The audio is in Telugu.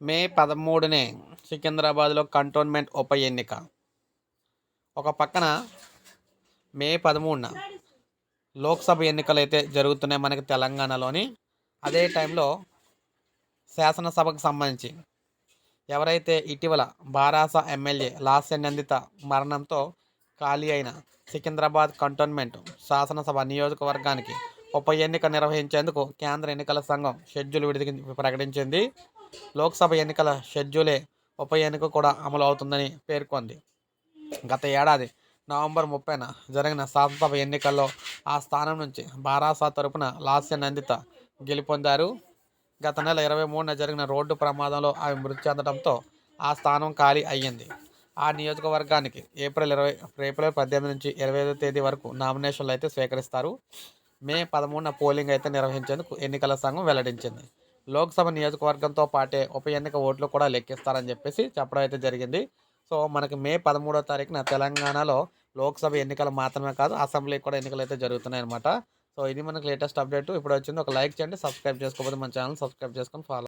మే పదమూడునే సికింద్రాబాద్లో కంటోన్మెంట్ ఉప ఎన్నిక. ఒక పక్కన మే పదమూడున లోక్సభ ఎన్నికలు అయితే జరుగుతున్నాయి మనకి తెలంగాణలోని అదే టైంలో శాసనసభకు సంబంధించి ఎవరైతే ఇటీవల బారాస ఎమ్మెల్యే లాస్య నందిత మరణంతో ఖాళీ అయిన సికింద్రాబాద్ కంటోన్మెంట్ శాసనసభ నియోజకవర్గానికి ఉప ఎన్నిక నిర్వహించేందుకు కేంద్ర ఎన్నికల సంఘం షెడ్యూల్ విడిది ప్రకటించింది. లోక్సభ ఎన్నికల షెడ్యూలే ఉప ఎన్నిక కూడా అమలు అవుతుందని పేర్కొంది. గత ఏడాది నవంబర్ ముప్పైన జరిగిన శాసనసభ ఎన్నికల్లో ఆ స్థానం నుంచి బారాసా తరపున లాస్య నందిత గెలుపొందారు. గత నెల ఇరవై మూడున జరిగిన రోడ్డు ప్రమాదంలో ఆమె మృతి చెందడంతో ఆ స్థానం ఖాళీ అయ్యింది. ఆ నియోజకవర్గానికి ఏప్రిల్ ఇరవై ఏప్రిల్ పద్దెనిమిది నుంచి ఇరవై ఐదో తేదీ వరకు నామినేషన్లు అయితే స్వీకరిస్తారు. మే పదమూడున పోలింగ్ అయితే నిర్వహించేందుకు ఎన్నికల సంఘం వెల్లడించింది. లోక్సభ నియోజకవర్గంతో పాటే ఉప ఎన్నిక ఓట్లు కూడా లెక్కిస్తారని చెప్పేసి చెప్పడం అయితే జరిగింది. సో మనకి మే పదమూడో తారీఖున తెలంగాణలో లోక్సభ ఎన్నికలు మాత్రమే కాదు అసెంబ్లీ కూడా ఎన్నికలు అయితే జరుగుతున్నాయి అనమాట సో ఇది మనకి లేటెస్ట్ అప్డేట్. ఇప్పుడు వచ్చింది ఒక లైక్ చేయండి సబ్స్క్రైబ్ చేసుకోకపోతే మన ఛానల్ సబ్స్క్రైబ్ చేసుకొని ఫాలో